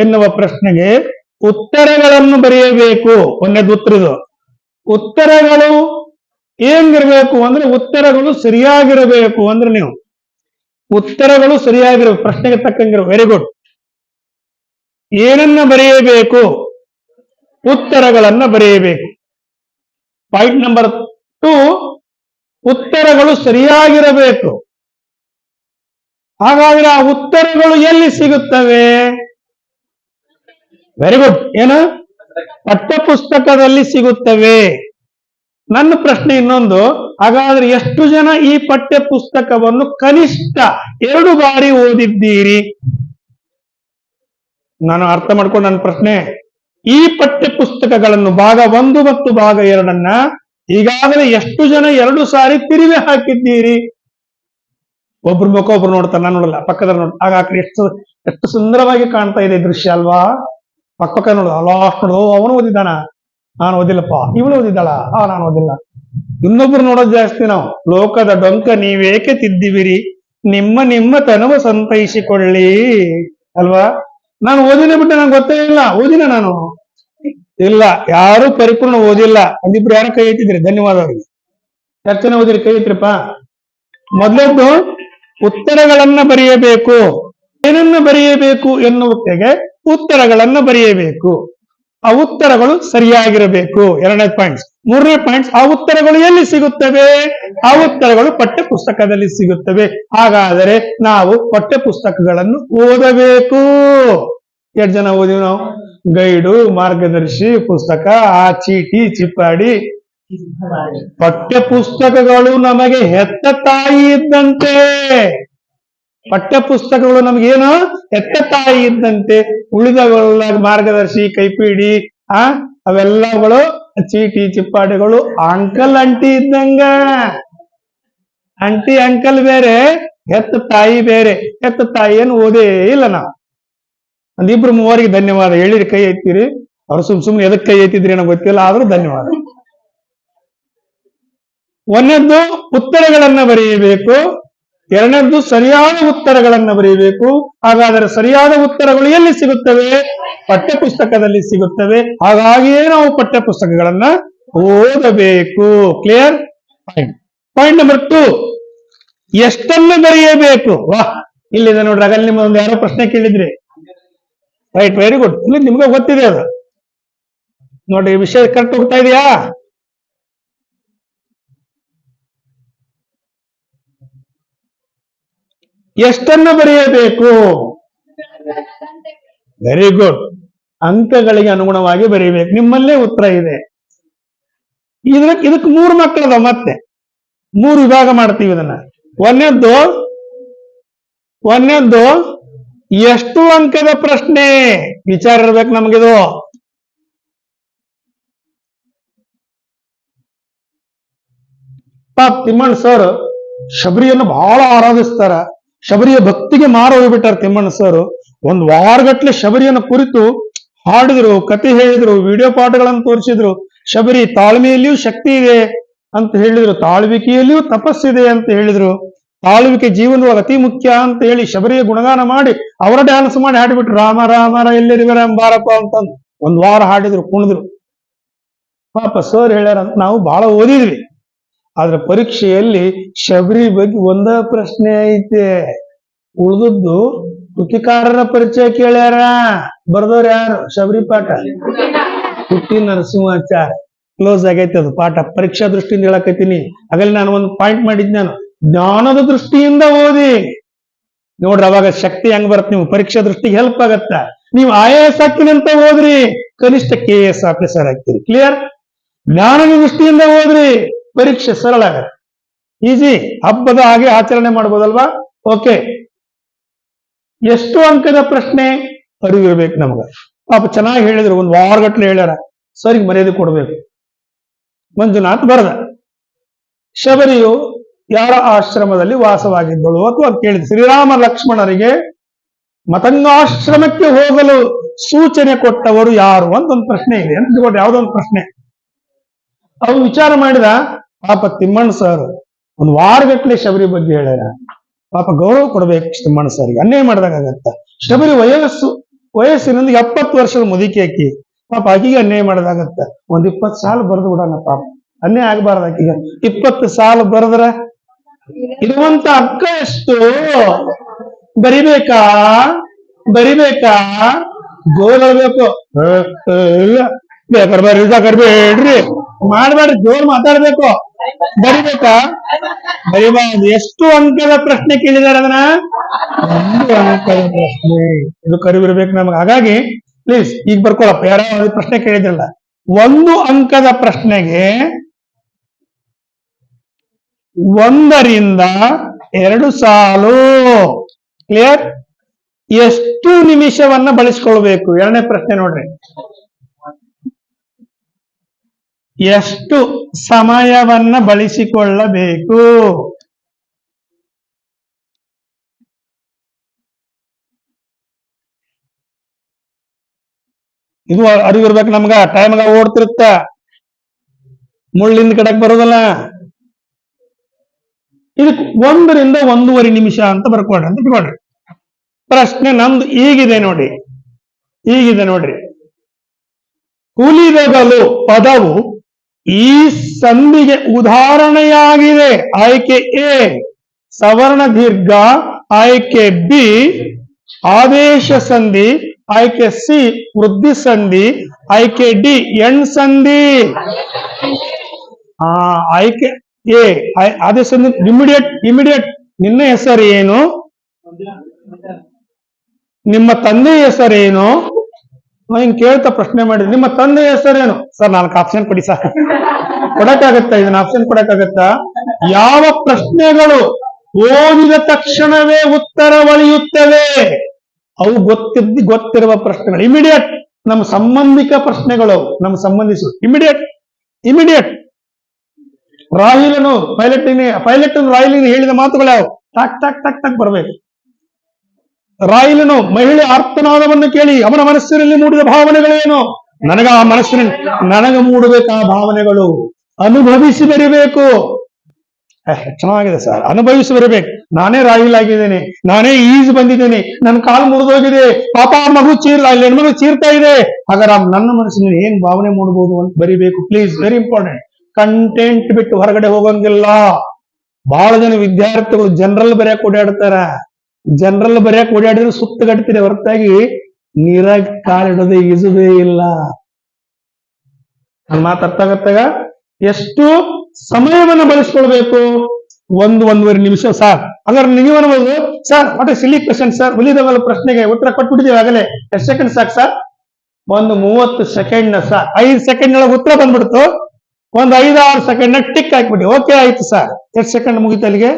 ಎನ್ನುವ ಪ್ರಶ್ನೆಗೆ ಉತ್ತರಗಳನ್ನು ಬರೆಯಬೇಕು. ಒಂದೇದು ಉತ್ತರ ಇದು. ಉತ್ತರಗಳು ಹೆಂಗಿರ್ಬೇಕು ಅಂದ್ರೆ ಉತ್ತರಗಳು ಸರಿಯಾಗಿರಬೇಕು ಅಂದ್ರೆ ನೀವು. ಉತ್ತರಗಳು ಸರಿಯಾಗಿರಬೇಕು ಪ್ರಶ್ನೆಗೆ ತಕ್ಕಂಗಿರೋ ವೆರಿ ಗುಡ್ ಏನನ್ನ ಬರೆಯಬೇಕು? ಉತ್ತರಗಳನ್ನ ಬರೆಯಬೇಕು. ಪಾಯಿಂಟ್ ನಂಬರ್ ಟು ಉತ್ತರಗಳು ಸರಿಯಾಗಿರಬೇಕು. ಹಾಗಾದ್ರೆ ಆ ಉತ್ತರಗಳು ಎಲ್ಲಿ ಸಿಗುತ್ತವೆ? ವೆರಿ ಗುಡ್ ಏನು? ಪಠ್ಯಪುಸ್ತಕದಲ್ಲಿ ಸಿಗುತ್ತವೆ. ನನ್ನ ಪ್ರಶ್ನೆ ಇನ್ನೊಂದು. ಹಾಗಾದ್ರೆ ಎಷ್ಟು ಜನ ಈ ಪಠ್ಯ ಪುಸ್ತಕವನ್ನು ಕನಿಷ್ಠ ಎರಡು ಬಾರಿ ಓದಿದ್ದೀರಿ? ನಾನು ಅರ್ಥ ಮಾಡ್ಕೊಂಡು ನನ್ನ ಪ್ರಶ್ನೆ. ಈ ಪಠ್ಯ ಪುಸ್ತಕಗಳನ್ನು ಭಾಗ ಒಂದು ಮತ್ತು ಭಾಗ ಎರಡನ್ನ ಈಗಾಗಲೇ ಎಷ್ಟು ಜನ ಎರಡು ಸಾರಿ ತಿರುವಿ ಹಾಕಿದ್ದೀರಿ? ಒಬ್ರು ಮುಖ ಒಬ್ರು ನೋಡ್ತಾರೆ. ನಾನು ನೋಡಲ್ಲ. ಪಕ್ಕದ ನೋಡ್ ಆಗ ಎಷ್ಟು ಎಷ್ಟು ಸುಂದರವಾಗಿ ಕಾಣ್ತಾ ಇದೆ ದೃಶ್ಯ ಅಲ್ವಾ? ಪಕ್ಕ ಪಕ್ಕ ನೋಡು ಲಾಸ್ಟ್ ನೋಡು ಅವನು ಓದಿದ್ದಾನ? ನಾನು ಓದಿಲ್ಲಪ್ಪ ಇವಳು ಓದಿದ್ದಾಳ? ಆ, ನಾನು ಓದಿಲ್ಲ. ಇನ್ನೊಬ್ರು ನೋಡೋದು ಜಾಸ್ತಿ ನಾವು. ಲೋಕದ ಡೊಂಕ ನೀವೇಕೆ ತಿದ್ದಿವಿರಿ? ನಿಮ್ಮ ನಿಮ್ಮ ತನವ ಸಂತೈಸಿಕೊಳ್ಳಿ. ಅಲ್ವಾ? ನಾನು ಓದಿನ ಬಿಟ್ಟೆ ನಂಗೆ ಗೊತ್ತೇ ಇಲ್ಲ. ಓದಿನ ನಾನು? ಇಲ್ಲ. ಯಾರು ಪರಿಪೂರ್ಣ ಓದಿಲ್ಲ. ಒಂದಿಬ್ರು ಯಾರು ಕೈ ಎತ್ತಿದ್ರಿ? ಧನ್ಯವಾದ ಅವರಿಗೆ ಜನ ಓದಿರಿ, ಕೈ ಎತ್ತಿರಪ್ಪ. ಮೊದಲದ್ದು ಉತ್ತರಗಳನ್ನ ಬರೆಯಬೇಕು. ಏನನ್ನ ಬರೆಯಬೇಕು ಎನ್ನುವುದಕ್ಕೆ ಉತ್ತರಗಳನ್ನ ಬರೆಯಬೇಕು. ಆ ಉತ್ತರಗಳು ಸರಿಯಾಗಿರಬೇಕು. ಎರಡನೇ ಪಾಯಿಂಟ್ಸ್ ಮೂರನೇ ಪಾಯಿಂಟ್ಸ್ ಆ ಉತ್ತರಗಳು ಎಲ್ಲಿ ಸಿಗುತ್ತವೆ? ಆ ಉತ್ತರಗಳು ಪಠ್ಯ ಪುಸ್ತಕದಲ್ಲಿ ಸಿಗುತ್ತವೆ. ಹಾಗಾದರೆ ನಾವು ಪಠ್ಯ ಪುಸ್ತಕಗಳನ್ನು ಓದಬೇಕು. ಎರಡು ಜನ ಓದಿವಿ ನಾವು? ಗೈಡು, ಮಾರ್ಗದರ್ಶಿ, ಪುಸ್ತಕ ಆ ಚೀಟಿ ಚಿಪ್ಪಾಡಿ. ಪಠ್ಯ ಪುಸ್ತಕಗಳು ನಮಗೆ ಹೆತ್ತ ತಾಯಿ ಇದ್ದಂತೆ. ಪಠ್ಯ ಪುಸ್ತಕಗಳು ನಮಗೇನು? ಹೆತ್ತ ತಾಯಿ ಇದ್ದಂತೆ ಉಳಿದವೆಲ್ಲ ಮಾರ್ಗದರ್ಶಿ, ಕೈಪಿಡಿ, ಆ ಅವೆಲ್ಲಗಳು ಚೀಟಿ, ಚಿಪ್ಪಾಡಿಗಳು, ಅಂಕಲ್ ಅಂಟಿ ಇದ್ದಂಗ. ಅಂಟಿ ಅಂಕಲ್ ಬೇರೆ, ಹೆತ್ತ ತಾಯಿ ಬೇರೆ. ಹೆತ್ತ ಏನು ಓದೇ ಇಲ್ಲ ನಾವು. ಒಂದಿಬ್ರು ಮೂವರಿಗೆ ಧನ್ಯವಾದ. ಹೇಳಿರಿ, ಕೈ ಎತ್ತೀರಿ. ಅವ್ರು ಸುಮ್ ಸುಮ್ನೆ ಎದಕ್ ಕೈ ಎತ್ತಿದ್ರಿ ಏನೋ ಗೊತ್ತಿಲ್ಲ, ಆದ್ರೂ ಧನ್ಯವಾದ. ಒಂದೊಂದು ಉತ್ತರಗಳನ್ನ ಬರೆಯಬೇಕು. ಎರಡನೇದ್ದು ಸರಿಯಾದ ಉತ್ತರಗಳನ್ನು ಬರೆಯಬೇಕು ಹಾಗಾದರೆ ಸರಿಯಾದ ಉತ್ತರಗಳು ಎಲ್ಲಿ ಸಿಗುತ್ತವೆ? ಪಠ್ಯಪುಸ್ತಕದಲ್ಲಿ ಸಿಗುತ್ತವೆ. ಹಾಗಾಗಿಯೇ ನಾವು ಪಠ್ಯಪುಸ್ತಕಗಳನ್ನ ಓದಬೇಕು. Clear point point number two ಎಷ್ಟನ್ನು ಬರೆಯಬೇಕು? ವಾಹ್, ಇಲ್ಲಿದೆ ನೋಡ್ರಿ ಆಗಲ್ಲಿ ನಿಮ್ಮ ಒಂದು ಯಾರೋ ಪ್ರಶ್ನೆ ಕೇಳಿದ್ರಿ. ರೈಟ್ ವೆರಿ ಗುಡ್ ಇಲ್ಲಿ ನಿಮ್ಗೆ ಗೊತ್ತಿದೆ ಅದು. ನೋಡ್ರಿ ವಿಷಯ ಕರೆಕ್ಟ್ ಹೋಗ್ತಾ ಇದೆಯಾ? ಎಷ್ಟನ್ನು ಬರೆಯಬೇಕು? ವೆರಿ ಗುಡ್ ಅಂಕಗಳಿಗೆ ಅನುಗುಣವಾಗಿ ಬರೆಯಬೇಕು. ನಿಮ್ಮಲ್ಲೇ ಉತ್ತರ ಇದೆ. ಇದಕ್ಕೆ ಇದಕ್ಕೆ ಮೂರು ಮಕ್ಕಳದ ಮತ್ತೆ. ಮೂರು ವಿಭಾಗ ಮಾಡ್ತೀವಿ ಇದನ್ನ. ಒಂದನೇದ್ದು ಒಂದನೇದ್ದು ಎಷ್ಟು ಅಂಕದ ಪ್ರಶ್ನೆ? ವಿಚಾರ ಇರ್ಬೇಕು ನಮಗಿದು. ಪಾಪ್ ತಿಮ್ಮಣ್ಣ ಸರ್ ಶಬರಿಯನ್ನು ಬಹಳ ಆರಾಧಿಸ್ತಾರ. ಶಬರಿಯ ಭಕ್ತಿಗೆ ಮಾರ ಹೋಗ್ಬಿಟ್ಟಾರ ತಿಮ್ಮಣ್ಣ ಸರ್. ಒಂದ್ ವಾರಗಟ್ಲೆ ಶಬರಿಯನ್ನು ಕುರಿತು ಹಾಡಿದ್ರು, ಕತೆ ಹೇಳಿದ್ರು, ವಿಡಿಯೋ ಪಾಠಗಳನ್ನು ತೋರಿಸಿದ್ರು. ಶಬರಿ ತಾಳ್ಮೆಯಲ್ಲಿಯೂ ಶಕ್ತಿ ಇದೆ ಅಂತ ಹೇಳಿದ್ರು, ತಾಳ್ವಿಕೆಯಲ್ಲಿಯೂ ತಪಸ್ಸಿದೆ ಅಂತ ಹೇಳಿದ್ರು. ತಾಳ್ವಿಕೆ ಜೀವನದೊಳಗೆ ಅತಿ ಮುಖ್ಯ ಅಂತ ಹೇಳಿ ಶಬರಿಯ ಗುಣಗಾನ ಮಾಡಿ ಅವರ ಡ್ಯಾನ್ಸ್ ಮಾಡಿ ಹಾಡಿಬಿಟ್ರು. ರಾಮ ರಾಮ ಎಲ್ಲಿರುವೆ ರಾಮ ಬಾರಪ್ಪ ಅಂತಂದು. ಒಂದ್ ವಾರ ಹಾಡಿದ್ರು, ಕುಣಿದ್ರು. ಪಾಪ ಸರ್ ಹೇಳ್ಯಾರ, ನಾವು ಬಹಳ ಓದಿದ್ವಿ. ಆದ್ರೆ ಪರೀಕ್ಷೆಯಲ್ಲಿ ಶಬರಿ ಬಗ್ಗೆ ಒಂದ ಪ್ರಶ್ನೆ ಐತೆ. ಉಳಿದದ್ದು ಕೃತಿಕಾರರ ಪರಿಚಯ ಕೇಳ್ಯಾರ? ಬರ್ದವ್ರು ಯಾರು? ಶಬರಿ ಪಾಠ? ಹುಟ್ಟಿ ನರಸಿಂಹಾಚಾರ ಕ್ಲೋಸ್ ಆಗೈತೆ ಅದು ಪಾಠ. ಪರೀಕ್ಷಾ ದೃಷ್ಟಿಯಿಂದ ಹೇಳಕತ್ತೀನಿ. ಆಗಲಿ ನಾನು ಒಂದು ಪಾಯಿಂಟ್ ಮಾಡಿದ್ ನಾನು. ಜ್ಞಾನದ ದೃಷ್ಟಿಯಿಂದ ಓದಿ. ನೋಡ್ರಿ ಅವಾಗ ಶಕ್ತಿ ಹೆಂಗ್ ಬರುತ್ತೆ ನೀವು? ಪರೀಕ್ಷಾ ದೃಷ್ಟಿಗೆ ಹೆಲ್ಪ್ ಆಗತ್ತ. ನೀವು ಐ ಎ ಎಸ್ ಹಾಕಿನಂತ ಹೋದ್ರಿ ಕನಿಷ್ಠ ಕೆ ಎಸ್ ಆಫೀಸರ್ ಆಗ್ತೀರಿ. ಕ್ಲಿಯರ್ ಜ್ಞಾನದ ದೃಷ್ಟಿಯಿಂದ ಹೋದ್ರಿ ಪರೀಕ್ಷೆ ಸರಳ ಆಗತ್ತೆ. ಈಸಿ, ಹಬ್ಬದ ಹಾಗೆ ಆಚರಣೆ ಮಾಡ್ಬೋದಲ್ವಾ? ಓಕೆ. ಎಷ್ಟು ಅಂಕದ ಪ್ರಶ್ನೆ? ಅರಿವಿರ್ಬೇಕು ನಮ್ಗ. ಪಾಪ ಚೆನ್ನಾಗಿ ಹೇಳಿದ್ರು, ಒಂದು ವಾರಗಟ್ಲೆ ಹೇಳ್ಯಾರ. ಸರಿಗೆ ಮರ್ಯಾದೆ ಕೊಡ್ಬೇಕು. ಮಂಜುನಾಥ್ ಬರದ. ಶಬರಿಯು ಯಾರ ಆಶ್ರಮದಲ್ಲಿ ವಾಸವಾಗಿದ್ದಳು ಅಥವಾ ಕೇಳಿದ ಶ್ರೀರಾಮ ಲಕ್ಷ್ಮಣರಿಗೆ ಮತಂಗಾಶ್ರಮಕ್ಕೆ ಹೋಗಲು ಸೂಚನೆ ಕೊಟ್ಟವರು ಯಾರು ಅಂತ ಒಂದು ಪ್ರಶ್ನೆ ಇದೆ. ಅಂತ ಇಟ್ಕೊಳ್ರಿ ಯಾವ್ದೋ ಪ್ರಶ್ನೆ. ಅವ್ರು ವಿಚಾರ ಮಾಡಿದ ಪಾಪ ತಿಮ್ಮಣ್ಣ ಸರ್, ಒಂದು ವಾರಗಟ್ಲೆ ಶಬರಿ ಬಗ್ಗೆ ಹೇಳ್ಯಾರ. ಪಾಪ ಗೌರವ ಕೊಡ್ಬೇಕು ತಿಮ್ಮಣ್ಣ ಸರ್ಗೆ. ಅನ್ಯಾಯ ಮಾಡ್ದಾಗತ್ತ ಶಬರಿ ವಯಸ್ಸು, ವಯಸ್ಸಿನಿಂದ ಎಪ್ಪತ್ತು ವರ್ಷದ ಮುದುಕಿ ಆಕಿ. ಪಾಪ ಆಕಿಗೆ ಅನ್ಯಾಯ ಮಾಡ್ದಾಗತ್ತ ಒಂದ್ ಇಪ್ಪತ್ತು ಸಾಲ ಬರೆದು ಬಿಡೋಣ ಪಾಪ. ಅನ್ಯಾಯ ಆಗಬಾರ್ದು ಆಕಿಗೆ. ಇಪ್ಪತ್ತು ಸಾಲ ಬರೆದ್ರ? ಇರುವಂತ ಅಕ್ಕ ಎಷ್ಟು? ಬರಿಬೇಕಾ? ಬರಿಬೇಕಾ? ಗೋಲ್ ಹೇಳ್ಬೇಕು. ಬೇಕಾರ ಬರ್ರಿ ಬೇಕಾರ್ ಬೇಡ್ರಿ ಮಾಡ್ಬೇಡ್ರಿ, ಜೋರ್ ಮಾತಾಡ್ಬೇಕು. ಬರಿಬೇಕಾ? ಬರಿಬಾರ್ದು ಎಷ್ಟು ಅಂಕದ ಪ್ರಶ್ನೆ ಕೇಳಿದಾರೆ ಅದನ್ನ? ಒಂದು ಅಂಕದ ಪ್ರಶ್ನೆ. ಇದು ಕರಿಬಿರ್ಬೇಕು ನಮ್ಗೆ. ಹಾಗಾಗಿ ಪ್ಲೀಸ್ ಈಗ ಬರ್ಕೊಳಪ್ಪ. ಯಾರೋ ಪ್ರಶ್ನೆ ಕೇಳಿದ್ರಲ್ಲ. ಒಂದು ಅಂಕದ ಪ್ರಶ್ನೆಗೆ ಒಂದರಿಂದ ಎರಡು ಸಾಲು. ಕ್ಲಿಯರ್ ಎಷ್ಟು ನಿಮಿಷವನ್ನ ಬಳಸ್ಕೊಳ್ಬೇಕು? ಎರಡನೇ ಪ್ರಶ್ನೆ ನೋಡ್ರಿ. ಎಷ್ಟು ಸಮಯವನ್ನ ಬಳಸಿಕೊಳ್ಳಬೇಕು? ಇದು ಅರಿವಿರ್ಬೇಕು ನಮ್ಗ ಟೈಮ್ಗ ಓಡ್ತಿರುತ್ತ. ಮುಳ್ಳಿಂದ ಕಡೆಗೆ ಬರೋದಲ್ಲ. ಇದಕ್ಕೆ ಒಂದರಿಂದ ಒಂದೂವರೆ ನಿಮಿಷ ಅಂತ ಬರ್ಕೊಡ್ರಿ ಅಂತ ಇಟ್ಕೊಳ್ರಿ. ಪ್ರಶ್ನೆ ನಮ್ದು ಈಗಿದೆ ನೋಡಿ. ಈಗಿದೆ ನೋಡ್ರಿ. ಹುಲಿದಗಲು ಪದವು ಈ ಸಂಧಿಗೆ ಉದಾಹರಣೆಯಾಗಿದೆ. ಆಯ್ಕೆ ಎ, ಸವರ್ಣ ದೀರ್ಘ, ಆಯ್ಕೆ ಬಿ, ಆದೇಶ ಸಂಧಿ, ಆಯ್ಕೆ ಸಿ, ವೃದ್ಧಿ ಸಂಧಿ, ಆಯ್ಕೆ ಡಿ, ಎಣ್ ಸಂಧಿ. ಆ, ಆಯ್ಕೆ ಎ ಆದೇಶ ಇಮಿಡಿಯೇಟ್ ಇಮಿಡಿಯೇಟ್ ನಿನ್ನ ಹೆಸರು ಏನು ನಿಮ್ಮ ತಂದೆ ಹೆಸರೇನು? ಹಿಂಗ್ ಕೇಳ್ತಾ ಪ್ರಶ್ನೆ ಮಾಡಿದ್ರಿ ನಿಮ್ಮ ತಂದೆ ಹೆಸರೇನು? ಸರ್, ನಾಲ್ಕು ಆಪ್ಷನ್ ಕೊಡಿ ಸರ್ ಕೊಡಕ್ಕಾಗತ್ತಾ? ಇದನ್ನ ಆಪ್ಷನ್ ಕೊಡಕ್ಕಾಗತ್ತಾ? ಯಾವ ಪ್ರಶ್ನೆಗಳು ಓದಿದ ತಕ್ಷಣವೇ ಉತ್ತರ ಒಳೆಯುತ್ತವೆ ಅವು ಗೊತ್ತಿದ್ದ, ಗೊತ್ತಿರುವ ಪ್ರಶ್ನೆಗಳು. ಇಮಿಡಿಯೇಟ್ ನಮ್ಮ ಸಂಬಂಧಿಕ ಪ್ರಶ್ನೆಗಳು ನಮ್ಮ ಸಂಬಂಧಿಸು. ಇಮಿಡಿಯೇಟ್ ಇಮಿಡಿಯೇಟ್ ರಾಹಿಲನು ಪೈಲಟ್ ಪೈಲಟ್ ರಾಹಿಲಿನ ಹೇಳಿದ ಮಾತುಗಳು ಯಾವ? ಟಾಕ್ ಟಾಕ್ ಟಾಕ್ ಟಾಕ್ ಬರ್ಬೇಕು. ರಾಯಿಲನು ಮಹಿಳೆ ಆರ್ತನಾದವನ್ನು ಕೇಳಿ ಅವನ ಮನಸ್ಸಿನಲ್ಲಿ ಮೂಡಿದ ಭಾವನೆಗಳೇನು? ನನಗ ಆ ಮನಸ್ಸಿನ, ನನಗ ಮೂಡಬೇಕು ಆ ಭಾವನೆಗಳು. ಅನುಭವಿಸಿ ಬರಿಬೇಕು. ಚೆನ್ನಾಗಿದೆ ಸರ್. ಅನುಭವಿಸಿ ಬರಬೇಕು. ನಾನೇ ರಾಯಲ್ ಆಗಿದ್ದೇನೆ ನಾನೇ ಈಜು ಬಂದಿದ್ದೇನೆ. ನನ್ನ ಕಾಲು ಮುರಿದೋಗಿದೆ. ಪಾಪ, ಮಗು ಚೀರ್ ಮಗು ಚೀರ್ತಾ ಇದೆ. ಹಾಗಾದ್ರೆ ನನ್ನ ಮನಸ್ಸಿನಲ್ಲಿ ಏನ್ ಭಾವನೆ ಮೂಡಬಹುದು ಅಂತ ಬರಿಬೇಕು. Please, very important. ಕಂಟೆಂಟ್ ಬಿಟ್ಟು ಹೊರಗಡೆ ಹೋಗಂಗಿಲ್ಲ. ಬಹಳ ಜನ ವಿದ್ಯಾರ್ಥಿಗಳು ಜನರಲ್ ಬರೆಯಕ್ ಓಡಾಡ್ತಾರ. ಜನರಲ್ ಬರೆಯಕ್ ಓಡಾಡಿದ್ರೆ ಸುತ್ತ ಗಟ್ತಿದೆ ಹೊರತಾಗಿ. ನೀರಾಗ ಕಾಲಿಡೋದೇ ಈಜುದೇ ಇಲ್ಲ. ನನ್ನ ಮಾತು ಆಗತ್ತಾಗ? ಎಷ್ಟು ಸಮಯವನ್ನ ಬಳಸ್ಕೊಳ್ಬೇಕು? ಒಂದು ಒಂದೂವರೆ ನಿಮಿಷ ಸಾರ್. ಹಾಗಾದ್ರೆ ನೀವು ಅನ್ಬೋದು, sir what silly question sir. ಉಳಿದವಲ್ಲ ಪ್ರಶ್ನೆಗೆ ಉತ್ತರ ಕೊಟ್ಬಿಟ್ಟಿದ್ದೀವಿ ಆಗಲೇ. ಎಷ್ಟು ಸೆಕೆಂಡ್ ಸಾಕು ಸರ್? ಒಂದು ಮೂವತ್ತು ಸೆಕೆಂಡ್ನ ಸಾರ್. ಐದು ಸೆಕೆಂಡ್ ಒಳಗೆ ಉತ್ತರ ಬಂದ್ಬಿಡ್ತು. ಒಂದು ಐದಾರು ಸೆಕೆಂಡ್ ಟಿಕ್ ಹಾಕ್ಬಿಟ್ಟಿ ಓಕೆ ಆಯ್ತು ಸರ್ ಎಷ್ಟು ಸೆಕೆಂಡ್ ಮುಗಿತು ಅಲ್ಲಿಗೆ?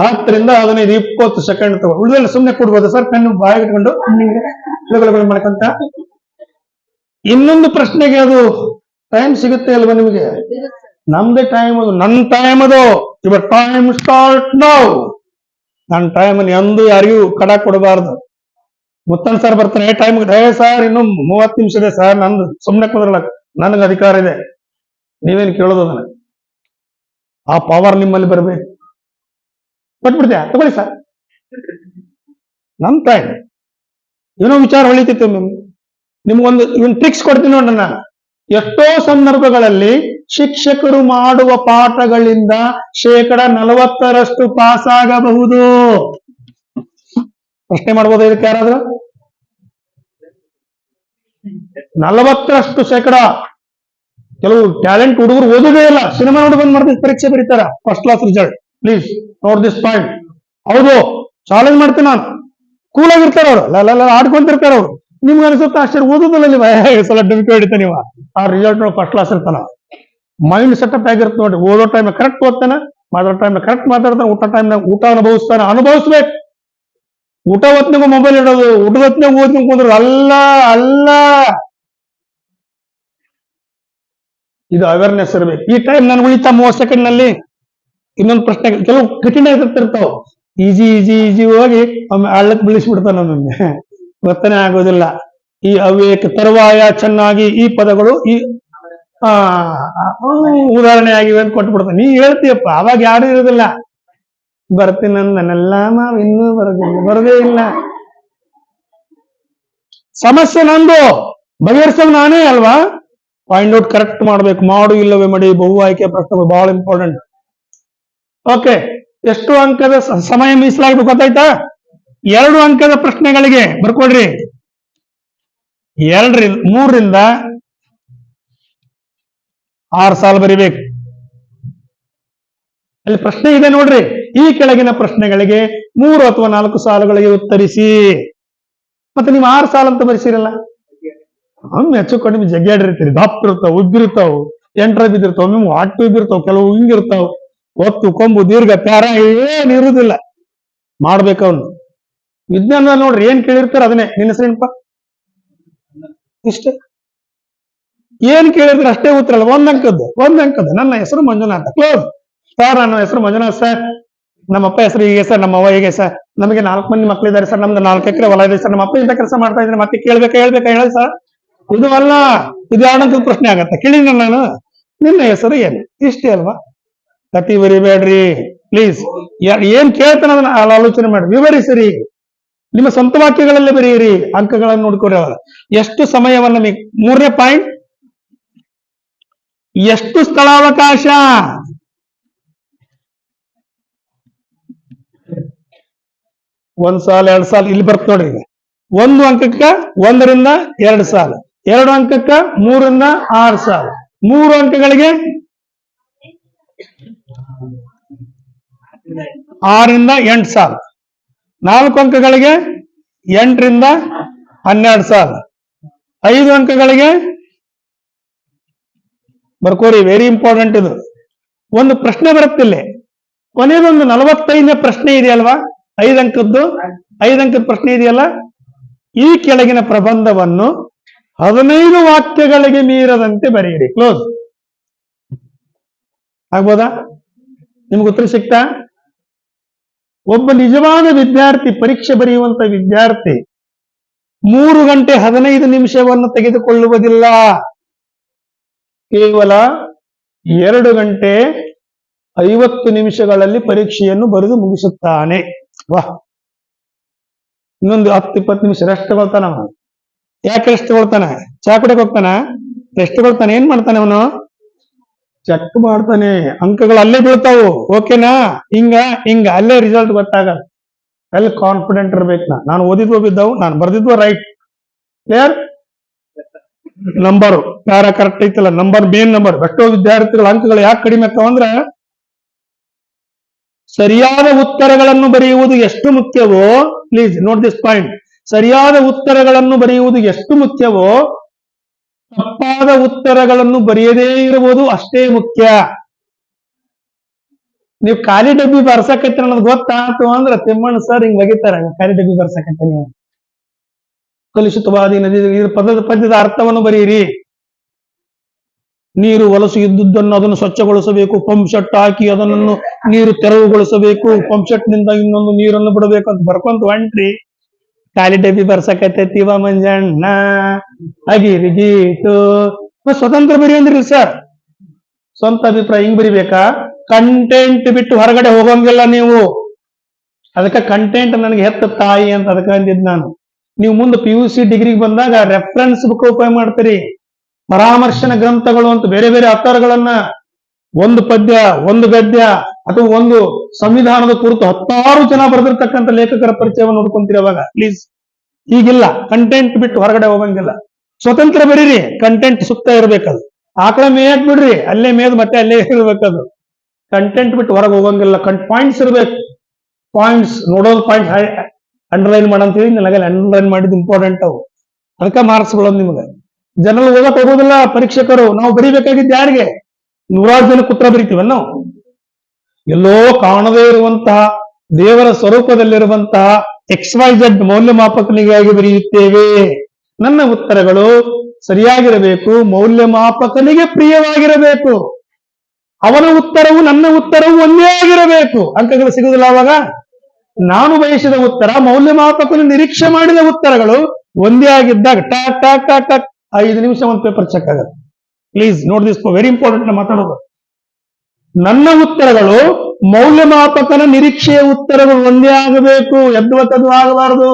ಹತ್ತರಿಂದ ಹದಿನೈದು, ಇಪ್ಪತ್ತು ಸೆಕೆಂಡ್ ತಗೋ ಉಳಿದೆಲ್ಲ ಸುಮ್ಮನೆ ಕೊಡ್ಬೋದು ಸರ್ ಪೆನ್ ಬಾಯಿಗೆ ಇಟ್ಕೊಂಡು? ಇನ್ನೊಂದು ಪ್ರಶ್ನೆಗೆ ಅದು ಟೈಮ್ ಸಿಗುತ್ತೆ ಅಲ್ವಾ ನಿಮಗೆ? ನಮ್ದೇ ಟೈಮ್ ಅದು ನನ್ನ ಟೈಮ್ ಅದು. ಇವರ್ ಟೈಮ್ ಸ್ಟಾರ್ಟ್ ನೌ ನನ್ನ ಟೈಮ್ ಎಂದು ಯಾರಿಗೂ ಕಡ ಕೊಡಬಾರ್ದು. ಮುತ್ತನ್ ಸರ್ ಬರ್ತಾನೆ ಟೈಮ್ ಏ ಸರ್ ಇನ್ನು ಮೂವತ್ತು ನಿಮಿಷ ಇದೆ ಸರ್ ನಂದು ಸುಮ್ಮನೆ ಕುಂದ್ರಲ್ಲ. ನನಗೆ ಅಧಿಕಾರ ಇದೆ. ನೀವೇನು ಕೇಳೋದ ಅದನ್ನ? ಆ ಪವರ್ ನಿಮ್ಮಲ್ಲಿ ಬರಬೇಕು. ಕೊಟ್ಬಿಡ್ತೀಯ ತಗೊಳ್ಳಿ ಸರ್ ನಮ್ ತಾಯಿ ಏನೋ ವಿಚಾರ ಹೊಳಿತಿತ್ತು ನಿಮ್, ನಿಮ್ಗೊಂದು ಇವನ್ ಟ್ರಿಕ್ಸ್ ಕೊಡ್ತೀನಿ ನೋಡ ನಾನು ಎಷ್ಟೋ ಸಂದರ್ಭಗಳಲ್ಲಿ ಶಿಕ್ಷಕರು ಮಾಡುವ ಪಾಠಗಳಿಂದ ಶೇಕಡ ನಲವತ್ತರಷ್ಟು ಪಾಸ್ ಆಗಬಹುದು. ಪ್ರಶ್ನೆ ಮಾಡ್ಬೋದು ಇದಕ್ಕೆ ಯಾರಾದ್ರೂ? ನಲವತ್ತರಷ್ಟು ಶೇಕಡ. ಕೆಲವು ಟ್ಯಾಲೆಂಟ್ ಹುಡುಗರು ಓದೋದೇ ಇಲ್ಲ. ಸಿನಿಮಾ ನೋಡಿ ಬಂದ್ ಮಾಡ್ತೀನಿ ಪರೀಕ್ಷೆ ಬರೀತಾರ. First class result please note this point ಹೌದು ಚಾಲೆಂಜ್ ಮಾಡ್ತೀನಿ ನಾನು. ಕೂಲ್ ಆಗಿರ್ತಾರ ಅವ್ರು. ಆಡ್ಕೊಂತಿರ್ತಾರ ಅವ್ರು. ನಿಮ್ಗೆ ಅನಿಸುತ್ತೆ ಅಷ್ಟೇ ಓದೋದಿಲ್ಲ ನೀವು? ಸಲ ಡಿಮ್ಕಿ ಹೊಡಿತ ನೀವು. ಆ ರಿಸಲ್ಟ್ ನೋಡಿ ಫಸ್ಟ್ ಕ್ಲಾಸ್ ಇರ್ತಾನ ಮೈಂಡ್ ಸೆಟಪ್ ಆಗಿರುತ್ತೆ ನೋಡಿ. ಓದೋ ಟೈಮ್ ಕರೆಕ್ಟ್ ಓದ್ತಾನೆ, ಮಾತಾಡೋ ಟೈಮ್ ಕರೆಕ್ಟ್ ಮಾತಾಡ್ತಾನೆ, ಊಟ ಟೈಮ್ ಊಟ ಅನುಭವಿಸ್ತಾನೆ, ಅನುಭವಿಸ್ಬೇಕು. ಊಟ ಹೊತ್ನಾಗ ಮೊಬೈಲ್ ಇಡೋದು, ಊಟದ ಹೊತ್ನಾಗ ಓದ್ನ ಅಲ್ಲ ಅಲ್ಲ. ಇದು ಅವೇರ್ನೆಸ್ ಇರಬೇಕು. ಈ ಟೈಮ್ ನಾನು ಉಳಿತಾ ಮೂವತ್ತು ಸೆಕೆಂಡ್ನಲ್ಲಿ ಇನ್ನೊಂದು ಪ್ರಶ್ನೆ ಕೆಲವು ಕಠಿಣ ಇರ್ತಿರ್ತಾವ ಈಜಿ ಈಜಿ ಈಜಿ ಹೋಗಿ ಒಮ್ಮೆ ಆಳಕ್ ಬೀಳಿಸ್ಬಿಡ್ತಾನ ನಮ್ಮನ್ನು ಗೊತ್ತನೇ ಆಗೋದಿಲ್ಲ. ಈ ಅವೇಕ ತರುವಾಯ ಚೆನ್ನಾಗಿ ಈ ಪದಗಳು ಈ, ಆ ಉದಾಹರಣೆ ಆಗಿವೆ ಅಂತ ಕೊಟ್ಬಿಡ್ತಾನೆ. ನೀ ಹೇಳ್ತೀಯಪ್ಪ ಅವಾಗ ಯಾರು ಇರೋದಿಲ್ಲ. ಬರ್ತೀನಿ ನನ್ನೆಲ್ಲ ನಾವು ಇನ್ನೂ ಬರೋದಿಲ್ಲ, ಬರೋದೇ ಇಲ್ಲ. ಸಮಸ್ಯೆ ನಂದು. ಬಗೆಹರಿಸೋದು ನಾನೇ ಅಲ್ವಾ? ಪಾಯಿಂಟ್ ಔಟ್ ಕರೆಕ್ಟ್ ಮಾಡ್ಬೇಕು. ಮಾಡು ಇಲ್ಲವೇ ಮಾಡಿ. ಬಹು ಆಯ್ಕೆ ಪ್ರಶ್ನೆ ಬಹಳ ಇಂಪಾರ್ಟೆಂಟ್ ಓಕೆ ಎಷ್ಟು ಅಂಕದ ಸಮಯ ಮೀಸಲಾಗ್ಬೇಕು ಗೊತ್ತಾಯ್ತಾ? ಎರಡು ಅಂಕದ ಪ್ರಶ್ನೆಗಳಿಗೆ ಬರ್ಕೊಡ್ರಿ. ಎರಡರಿಂದ ಮೂರರಿಂದ ಆರ್ ಸಾಲ ಬರಿಬೇಕು. ಅಲ್ಲಿ ಪ್ರಶ್ನೆ ಇದೆ ನೋಡ್ರಿ. ಈ ಕೆಳಗಿನ ಪ್ರಶ್ನೆಗಳಿಗೆ ಮೂರು ಅಥವಾ ನಾಲ್ಕು ಸಾಲುಗಳಿಗೆ ಉತ್ತರಿಸಿ. ಮತ್ತೆ ನೀವು ಆರು ಸಾಲ ಅಂತ ಬರಿಸಿರಲ್ಲ. ಒಮ್ಮೆ ಹೆಚ್ಚು ಕಡಿಮೆ ಜಗ್ಗಾಡಿರ್ತೀರಿ ದಪ್ಪ ಇರ್ತಾವ ಉಬ್ಬಿರ್ತಾವ ಎಂಟ್ರ ಬಿದ್ದಿರ್ತಾವ, ನಿಮ್ಗೆ ಅಟ್ಟು ಬಿದ್ದಿರ್ತಾವ ಕೆಲವು ಹಿಂಗಿರ್ತಾವ ಒತ್ತು, ಕೊಂಬು, ದೀರ್ಘ, ಪ್ಯಾರ ಏನ್ ಇರುದಿಲ್ಲ. ಮಾಡ್ಬೇಕವ್ನು. ವಿಜ್ಞಾನ ನೋಡ್ರಿ ಏನ್ ಕೇಳಿರ್ತಾರ ಅದನ್ನೇ. ನಿನ್ನ ಹೆಸರೇನಪ್ಪ ಇಷ್ಟೇ. ಏನ್ ಕೇಳಿದ್ರೆ ಅಷ್ಟೇ ಉತ್ತರ ಅಲ್ಲ. ಒಂದ್ ಅಂಕದ್ದು ಒಂದ್ ಅಂಕದ್ದು. ನನ್ನ ಹೆಸರು ಮಂಜುನಾಥ. ಕ್ಲೋಸ್. ಸರ್, ನನ್ನ ಹೆಸರು ಮಂಜುನಾಥ್ ಸರ್. ನಮ್ಮಪ್ಪ ಹೆಸರು ಹೀಗೆ ಸರ್ ನಮ್ಮ ಅವ್ವ ಹೀಗೆ ಸರ್. ನಮಗೆ ನಾಲ್ಕು ಮಂದಿ ಮಕ್ಕಳಿದ್ದಾರೆ ಸರ್. ನಮ್ದು ನಾಲ್ಕು ಎಕರೆ ಹೊಲ ಇದೆ ಸರ್. ನಮ್ಮಪ್ಪ ಇಂತ ಕೆಲಸ ಮಾಡ್ತಾ ಇದ್ದಾರೆ. ಮತ್ತೆ ಕೇಳ್ಬೇಕಾ ಹೇಳ್ಬೇಕಾ ಹೇಳಿ ಸರ್? ಇದು ಅಲ್ಲ, ಇದು ಪ್ರಶ್ನೆ ಆಗತ್ತೆ. ಕೇಳಿನ ನಾನು? ನಿನ್ನ ಹೆಸರು ಏನು? ಇಷ್ಟೇ ಅಲ್ವಾ? ಕತಿ ಬರಿಬೇಡ್ರಿ ಪ್ಲೀಸ್ ಏನ್ ಕೇಳ್ತಾನ ಅದನ್ನ ಆಲೋಚನೆ ಮಾಡಿ. ವಿವರಿಸಿರಿ. ನಿಮ್ಮ ಸ್ವಂತ ವಾಕ್ಯಗಳಲ್ಲಿ ಬರೆಯಿರಿ, ಅಂಕಗಳನ್ನು ನೋಡ್ಕೊರಿ ಅವಾಗ ಎಷ್ಟು ಸಮಯವನ್ನ ಮೂರನೇ ಪಾಯಿಂಟ್? ಎಷ್ಟು ಸ್ಥಳಾವಕಾಶ? ಒಂದ್ ಸಾಲ, ಎರಡ್ ಸಾಲ, ಇಲ್ಲಿ ಬರ್ತ ನೋಡ್ರಿ. ಒಂದು ಅಂಕಕ್ಕ ಒಂದರಿಂದ ಎರಡ್ ಸಾಲ. ಎರಡು ಅಂಕಕ್ಕ ಮೂರಿಂದ ಆರ್ ಸಾಲ. ಮೂರು ಅಂಕಗಳಿಗೆ ಆರಿಂದ ಎಂಟು ಸಾಲ. ನಾಲ್ಕು ಅಂಕಗಳಿಗೆ ಎಂಟರಿಂದ ಹನ್ನೆರಡು ಸಾಲ. ಐದು ಅಂಕಗಳಿಗೆ ಬರ್ಕೋರಿ ವೆರಿ ಇಂಪಾರ್ಟೆಂಟ್ ಇದು. ಒಂದು ಪ್ರಶ್ನೆ ಬರುತ್ತಿಲ್ಲ ಕೊನೆಯದೊಂದು ನಲವತ್ತೈದನೇ ಪ್ರಶ್ನೆ ಇದೆಯಲ್ವಾ? ಐದು ಅಂಕದ್ದು, ಐದು ಅಂಕದ ಪ್ರಶ್ನೆ ಇದೆಯಲ್ಲ? ಈ ಕೆಳಗಿನ ಪ್ರಬಂಧವನ್ನು ಹದಿನೈದು ವಾಕ್ಯಗಳಿಗೆ ಮೀರದಂತೆ ಬರೆಯಿರಿ. ಕ್ಲೋಸ್ ಆಗ್ಬೋದಾ? ನಿಮ್ಗೆ ಉತ್ತರ ಸಿಕ್ತಾ? ಒಬ್ಬ ನಿಜವಾದ ವಿದ್ಯಾರ್ಥಿ ಪರೀಕ್ಷೆ ಬರೆಯುವಂತ ವಿದ್ಯಾರ್ಥಿ ಮೂರು ಗಂಟೆ ಹದಿನೈದು ನಿಮಿಷವನ್ನು ತೆಗೆದುಕೊಳ್ಳುವುದಿಲ್ಲ. ಕೇವಲ ಎರಡು ಗಂಟೆ ಐವತ್ತು ನಿಮಿಷಗಳಲ್ಲಿ ಪರೀಕ್ಷೆಯನ್ನು ಬರೆದು ಮುಗಿಸುತ್ತಾನೆ. ವಾಹ್. ಇನ್ನೊಂದು ಹತ್ತು ಇಪ್ಪತ್ತು ನಿಮಿಷ ರೆಸ್ಟ್ ತಗೊಳ್ತಾನ ಅವನು ಯಾಕೆ ರೆಸ್ಟ್ ತಗೊಳ್ತಾನೆ? ಚಾ ಕುಡಿಯಕ್ ಹೋಗ್ತಾನ? ರೆಸ್ಟ್ ತಗೊಳ್ತಾನೆ. ಏನ್ ಮಾಡ್ತಾನೆ ಅವನು? ಚೆಕ್ ಮಾಡ್ತಾನೆ. ಅಂಕಗಳು ಅಲ್ಲೇ ಬೀಳ್ತಾವು. ಓಕೆನಾ ಹಿಂಗ ಹಿಂಗ. ಅಲ್ಲೇ ರಿಸಲ್ಟ್ ಗೊತ್ತಾಗಲ್ಲ. ವೆಲ್ ಕಾನ್ಫಿಡೆಂಟ್ ಇರ್ಬೇಕು ನಾ. ನಾನು ಓದಿದ್ವು ಬಿದ್ದವು, ನಾನು ಬರ್ದಿದ್ವು ರೈಟ್ ಕ್ಲಿಯರ್ ನಂಬರ್ ಯಾರ ಕರೆಕ್ಟ್ ಐತಲ್ಲ? ನಂಬರ್ ಮೇನ್ ನಂಬರ್ ಎಷ್ಟೋ ವಿದ್ಯಾರ್ಥಿಗಳ ಅಂಕಗಳು ಯಾಕೆ ಕಡಿಮೆ ಆಗ್ತಾವ ಅಂದ್ರ, ಸರಿಯಾದ ಉತ್ತರಗಳನ್ನು ಬರೆಯುವುದು ಎಷ್ಟು ಮುಖ್ಯವೋ ಪ್ಲೀಸ್ ನೋಟ್ ದಿಸ್ ಪಾಯಿಂಟ್ ಸರಿಯಾದ ಉತ್ತರಗಳನ್ನು ಬರೆಯುವುದು ಎಷ್ಟು ಮುಖ್ಯವೋ, ತಪ್ಪಾದ ಉತ್ತರಗಳನ್ನು ಬರೆಯದೇ ಇರುವುದು ಅಷ್ಟೇ ಮುಖ್ಯ. ನೀವು ಖಾಲಿ ಡಬ್ಬಿ ಬರ್ಸಕತ್ತೀರ ಅನ್ನೋದು ಗೊತ್ತಾಯ್ತು ಅಂದ್ರೆ ತಿಮ್ಮಣ್ಣ ಸರ್ ಹಿಂಗ್ ಬಗಿತಾರ ಖಾಲಿ ಡಬ್ಬಿ ಬರ್ಸಕತ್ತೆ ನೀವು. ಕಲುಷಿತವಾದಿ ನದಿ ಪದದ ಪದ್ಯದ ಅರ್ಥವನ್ನು ಬರೆಯಿರಿ. ನೀರು ಹೊಲಸು ಇದ್ದುದನ್ನು ಅದನ್ನು ಸ್ವಚ್ಛಗೊಳಿಸಬೇಕು, ಪಂಪ್ ಸೆಟ್ ಹಾಕಿ ಅದನ್ನು ನೀರು ತೆರವುಗೊಳಿಸಬೇಕು, ಪಂಪ್ ಸೆಟ್ನಿಂದ ಇನ್ನೊಂದು ನೀರನ್ನು ಬಿಡಬೇಕು ಅಂತ ಬರ್ಕೊಂತ ಹೊಂಟ್ರಿ. ಖಾಲಿ ಡಬ್ಬಿ ಬರ್ಸಕತ್ತೈತಿವ ಮಂಜಣ್ಣ. ಅಗಿರಿ ಗೀಟು ಸ್ವತಂತ್ರ ಬರಿ ಅಂದ್ರಿ ಸರ್ ಸ್ವಂತ ಅಭಿಪ್ರಾಯ ಹಿಂಗ್ ಬರಿಬೇಕಾ? ಕಂಟೆಂಟ್ ಬಿಟ್ಟು ಹೊರಗಡೆ ಹೋಗಂಗಿಲ್ಲ ನೀವು. ಅದಕ್ಕೆ ಕಂಟೆಂಟ್ ನನಗೆ ಹೆತ್ತ ತಾಯಿ ಅಂತ ಅದಕ್ಕೆ ಅಂದಿದ್ ನಾನು. ನೀವು ಮುಂದೆ ಪಿ ಯು ಸಿ ಡಿಗ್ರಿಗೆ ಬಂದಾಗ ರೆಫರೆನ್ಸ್ ಬುಕ್ ಉಪಯೋಗ ಮಾಡ್ತೀರಿ. ಪರಾಮರ್ಶನ ಗ್ರಂಥಗಳು ಅಂತ ಬೇರೆ ಬೇರೆ ಅತ್ತಾರಗಳನ್ನ ಒಂದು ಪದ್ಯ, ಒಂದು ಗದ್ಯ. ಅಥವಾ ಒಂದು ಸಂವಿಧಾನದ ಕುರಿತು ಹತ್ತಾರು ಜನ ಬರೆದಿರ್ತಕ್ಕಂಥ ಲೇಖಕರ ಪರಿಚಯವನ್ನು ನೋಡ್ಕೊಂತೀರಿ ಅವಾಗ. ಪ್ಲೀಸ್ ಈಗಿಲ್ಲ ಕಂಟೆಂಟ್ ಬಿಟ್ಟು ಹೊರಗಡೆ ಹೋಗಂಗಿಲ್ಲ. ಸ್ವತಂತ್ರ ಬರೀರಿ. ಕಂಟೆಂಟ್ ಸುತ್ತ ಇರ್ಬೇಕದು. ಆಕಳ ಮೇಯಕ್ ಬಿಡ್ರಿ. ಅಲ್ಲೇ ಮೇದ್ ಮತ್ತೆ ಅಲ್ಲೇ ಇರ್ಬೇಕದು. ಕಂಟೆಂಟ್ ಬಿಟ್ಟು ಹೊರಗೆ ಹೋಗಂಗಿಲ್ಲ. ಕಂಟ್ ಪಾಯಿಂಟ್ಸ್ ಇರಬೇಕು. ಪಾಯಿಂಟ್ಸ್ ನೋಡೋದು ಪಾಯಿಂಟ್ ಅಂಡರ್ಲೈನ್ ಮಾಡಂತೀವಿ. ನನಗೆ ಅಂಡರ್ಲೈನ್ ಮಾಡಿದ್ ಇಂಪಾರ್ಟೆಂಟ್ ಅವು. ಅದಕ್ಕೆ ಮಾರ್ಕ್ಸ್ ಬಿಡೋದು ನಿಮ್ಗೆ. ಜನರಲ್ ಓದಕ್ ಹೋಗೋದಿಲ್ಲ. ಪರೀಕ್ಷಕರು. ನಾವು ಬರೀಬೇಕಾಗಿದ್ದು ಯಾರಿಗೆ? ನೂರಾರು ಜನ ಕುತ್ರ ಬರೀತೀವಲ್ಲ ನಾವು. ಎಲ್ಲೋ ಕಾಣದೇ ಇರುವಂತಹ ದೇವರ ಸ್ವರೂಪದಲ್ಲಿರುವಂತಹ ಎಕ್ಸ್ ವೈ ಜೆಡ್ ಮೌಲ್ಯಮಾಪಕನಿಗಾಗಿ ಬರೆಯುತ್ತೇವೆ. ನನ್ನ ಉತ್ತರಗಳು ಸರಿಯಾಗಿರಬೇಕು, ಮೌಲ್ಯಮಾಪಕನಿಗೆ ಪ್ರಿಯವಾಗಿರಬೇಕು. ಅವನ ಉತ್ತರವು ನನ್ನ ಉತ್ತರವು ಒಂದೇ ಆಗಿರಬೇಕು. ಅಂಕಗಳು ಸಿಗುದಿಲ್ಲ ಅವಾಗ? ನಾನು ಬಯಸಿದ ಉತ್ತರ, ಮೌಲ್ಯಮಾಪಕನು ನಿರೀಕ್ಷೆ ಮಾಡಿದ ಉತ್ತರಗಳು ಒಂದೇ ಆಗಿದ್ದಾಗ ಟಾಕ್ ಟಾಕ್ ಟಾಕ್ ಟಾಕ್, ಐದು ನಿಮಿಷ ಒಂದು ಪೇಪರ್ ಚೆಕ್ ಆಗುತ್ತೆ. Please note this very important ಮಾತಾಡೋದು. ನನ್ನ ಉತ್ತರಗಳು ಮೌಲ್ಯಮಾಪಕನ ನಿರೀಕ್ಷೆಯ ಉತ್ತರಗಳು ಒಂದೇ ಆಗಬೇಕು ಎದ್ವತ್ತದು ಆಗಬಾರದು.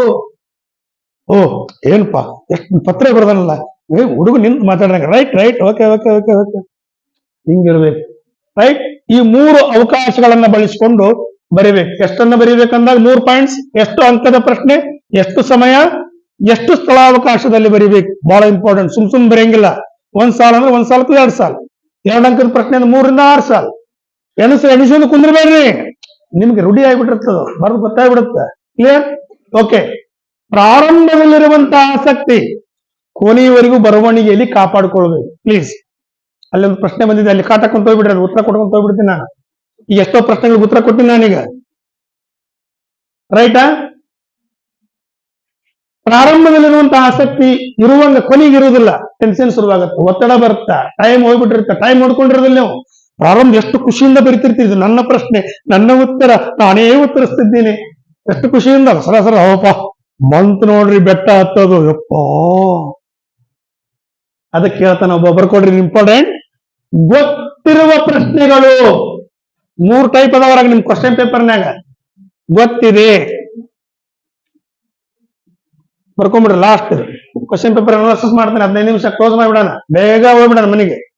ಓ, ಏನಪ್ಪಾ, ಎಷ್ಟು ಪತ್ರ ಬರ್ದನಲ್ಲ. ಏ, ಹುಡುಗ ನಿಂತು ಮಾತಾಡ್ದಂಗ. Right right okay okay okay okay ಹಿಂಗಿರ್ಬೇಕು. Right ಈ ಮೂರು ಅವಕಾಶಗಳನ್ನ ಬಳಸಿಕೊಂಡು ಬರಿಬೇಕು. ಎಷ್ಟನ್ನ ಬರಿಬೇಕಂದಾಗ ಮೂರು ಪಾಯಿಂಟ್ಸ್ ಎಷ್ಟು ಅಂಕದ ಪ್ರಶ್ನೆ, ಎಷ್ಟು ಸಮಯ, ಎಷ್ಟು ಸ್ಥಳಾವಕಾಶದಲ್ಲಿ ಬರಿಬೇಕು. ಬಹಳ ಇಂಪಾರ್ಟೆಂಟ್ ಸುಮ್ ಸುಮ್ ಬರೆಯಂಗಿಲ್ಲ. ಒಂದ್ ಸಾಲ ಅಂದ್ರೆ ಒಂದ್ ಸಾಲಕ್ಕೂ ಎರಡ್ ಸಾಲ. ಎರಡು ಅಂಕದ ಪ್ರಶ್ನೆ ಅಂದ್ರೆ ಮೂರರಿಂದ ಆರು ಸಾಲ. ಎಣಸು ಎಣಿಸೋದು ಕುಂದ್ರಬೇಡ್ರಿ. ನಿಮ್ಗೆ ರೂಢಿ ಆಗ್ಬಿಟ್ಟಿರ್ತದ ಬರ್ದು ಗೊತ್ತಾಗ್ಬಿಡುತ್ತೆ. ಕ್ಲಿಯರ್ ಓಕೆ ಪ್ರಾರಂಭದಲ್ಲಿರುವಂತಹ ಆಸಕ್ತಿ ಕೊನೆಯವರೆಗೂ ಬರವಣಿಗೆಯಲ್ಲಿ ಕಾಪಾಡ್ಕೊಳ್ಬೇಕು ಪ್ಲೀಸ್ ಅಲ್ಲೊಂದು ಪ್ರಶ್ನೆ ಬಂದಿದೆ. ಅಲ್ಲಿ ಕಾಟ ಹೋಗ್ಬಿಡ್ರಿ ಅದು ಉತ್ತರ ಕೊಟ್ಕೊಂತ ಹೋಗ್ಬಿಡ್ತೀನಿ ನಾನು. ಈಗ ಎಷ್ಟೋ ಪ್ರಶ್ನೆಗಳಿಗೆ ಉತ್ತರ ಕೊಟ್ಟಿನಿ ನಾನೀಗ. ರೈಟಾ ಪ್ರಾರಂಭದಲ್ಲಿರುವಂತಹ ಆಸಕ್ತಿ ಇರುವಂಗ ಕೊನೆಗೆ ಇರುವುದಿಲ್ಲ ಟೆನ್ಷನ್ ಶುರುವಾಗುತ್ತೆ. ಒತ್ತಡ ಬರುತ್ತಾ. ಟೈಮ್ ಹೋಗ್ಬಿಟ್ಟಿರುತ್ತೆ. ಟೈಮ್ ನೋಡ್ಕೊಂಡಿರೋದಿಲ್ಲ ನೀವು. ಪ್ರಾರಂಭ ಎಷ್ಟು ಖುಷಿಯಿಂದ ಬರಿತಿರ್ತೀರಿ? ಇದು ನನ್ನ ಪ್ರಶ್ನೆ, ನನ್ನ ಉತ್ತರ, ನಾನೇ ಉತ್ತರಿಸ್ತಿದ್ದೀನಿ. ಎಷ್ಟು ಖುಷಿಯಿಂದ ಸರ ಸರ ಅವಪ್ಪ ಮಂತ್ ನೋಡ್ರಿ, ಬೆಟ್ಟ ಹತ್ತೋದು. ಯಪ್ಪ. ಅದಕ್ಕೆ ಹೇಳ್ತಾನೆ ಒಬ್ಬ ಬರ್ಕೊಡ್ರಿ ಇಂಪಾರ್ಟೆಂಟ್ ಗೊತ್ತಿರುವ ಪ್ರಶ್ನೆಗಳು. ಮೂರ್ ಟೈಪ್ ಅದಾವರಾಗ ನಿಮ್ ಕ್ವಶನ್ ಪೇಪರ್ನಾಗ ಗೊತ್ತಿದೆ. ಬರ್ಕೊಂಬಿಡ್ರಿ ಲಾಸ್ಟ್ ಕ್ವಶನ್ ಪೇಪರ್ ಅನಾಲಿಸಿಸ್ ಮಾಡ್ತಾನೆ, ಹದಿನೈದು ನಿಮಿಷ ಕ್ಲೋಸ್ ಮಾಡಿಬಿಡೋಣ. ಬೇಗ ಹೋಗ್ಬಿಡೋಣ ಮನೆಗೆ.